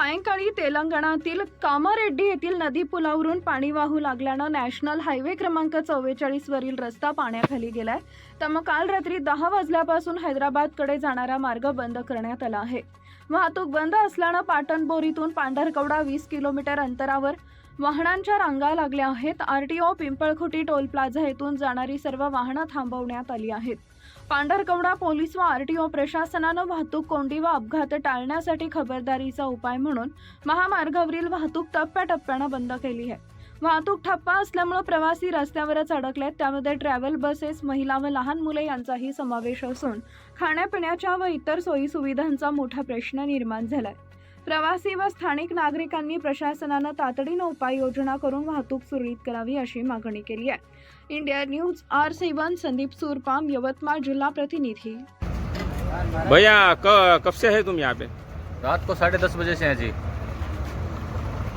सायंकाळी तेलंगणातील कामारेड्डी येथील नदी पुलावरून पाणी वाहू लागल्यानं नॅशनल हायवे क्रमांक चव्वेचाळीसवरील रस्ता पाण्याखाली गेलाय. त्यामुळे काल रात्री दहा वाजल्यापासून हैदराबादकडे जाणारा मार्ग बंद करण्यात आला आहे. वाहतूक बंद असल्यानं पाटणबोरीतून पांढरकवडा वीस किलोमीटर अंतरावर वाहनांच्या रांगा लागल्या आहेत. आरटीओ पिंपळखुटी टोल प्लाझा येथून जाणारी सर्व वाहनं थांबवण्यात आली आहेत. पांढरकवडा पोलीस व आरटीओ प्रशासनानं वाहतूक कोंडी व अपघात टाळण्यासाठी खबरदारीचा उपाय म्हणून महामार्गावरील वाहतूक टप्प्याटप्प्यानं बंद केली आहे. वाहतूक ठप्पा असल्यामुळे प्रवासी रस्त्यावरच अडकलेत. त्यामध्ये ट्रॅव्हल बसेस महिला व लहान मुले यांचाही समावेश असून खाण्यापिण्याच्या व इतर सोयी सुविधांचा मोठा प्रश्न निर्माण झालाय. प्रवासी व स्थानिक नागरिकांनी प्रशासनानं तातडीनं उपाययोजना करून वाहतूक सुरळीत करावी अशी मागणी केली आहे. India news R seven Sandeep Surpam Yavatmal जिल्हा प्रतिनिधी. भैया कब से है तुम यहाँ पे? रात को साढ़े दस बजे से हैं जी।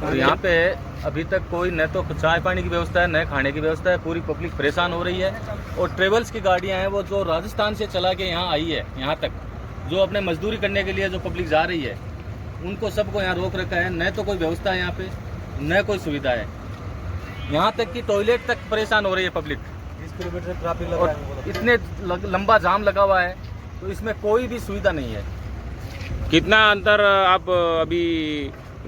और यहाँ पे अभी तक कोई न तो चाय पानी की व्यवस्था है न खाने की व्यवस्था है। पूरी पब्लिक परेशान हो रही है। और ट्रेवल्स की गाड़ियाँ हैं वो जो राजस्थान से चला के यहाँ आई है यहाँ तक जो अपने मजदूरी करने के लिए जो पब्लिक जा रही है उनको सबको यहाँ रोक रखा है। न तो कोई व्यवस्था है यहाँ पे न कोई सुविधा है। यहाँ तक कि टॉयलेट तक परेशान हो रही है पब्लिक बीस किलोमीटर ट्रैफ़िक और इतने लंबा जाम लगा हुआ है तो इसमें कोई भी सुविधा नहीं है। कितना अंतर आप अभी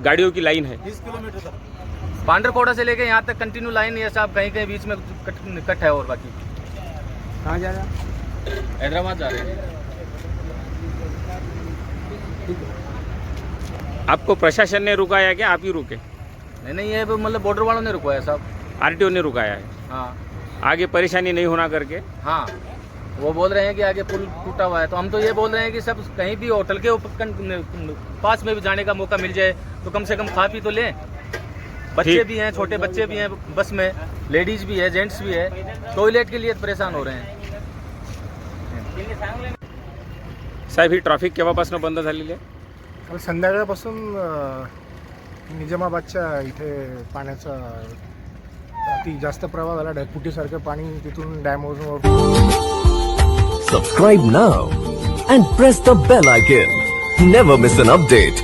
गाड़ियों की लाइन है? बीस किलोमीटर तक। पांडरकोड़ा से लेके यहाँ तक कंटिन्यू लाइन है साहब कहीं कहीं बीच में कट, कट है और बाकी। कहाँ जा रहा हैदराबाद जा रहे हैं। आपको प्रशासन ने रुकाया क्या? आप ही रुके। नहीं नहीं ये मतलब बॉर्डर वालों ने रुकवाया साहब आरटीओ ने रुकाया है। हाँ। आगे परेशानी नहीं होना करके। हाँ। वो बोल रहे हैं कि आगे पुल टूटा हुआ है। तो हम तो ये बोल रहे हैं कि सब कहीं भी होटल के पास में भी जाने का मौका मिल जाए तो कम से कम खा पी तो लें। बच्चे। भी हैं छोटे बच्चे भी हैं बस में लेडीज भी है जेंट्स भी है टॉयलेट के लिए परेशान हो रहे हैं साहेब ही ट्रॅफिक केव्हापासून बंद झालेली आहे काल संध्याकाळपासून अ, निजामाबादच्या इथे पाण्याचा अति जास्त प्रवाह झाला ढगफुटीसारखं पाणी तिथून डॅमवरून Subscribe now and press the bell icon. Never miss an update.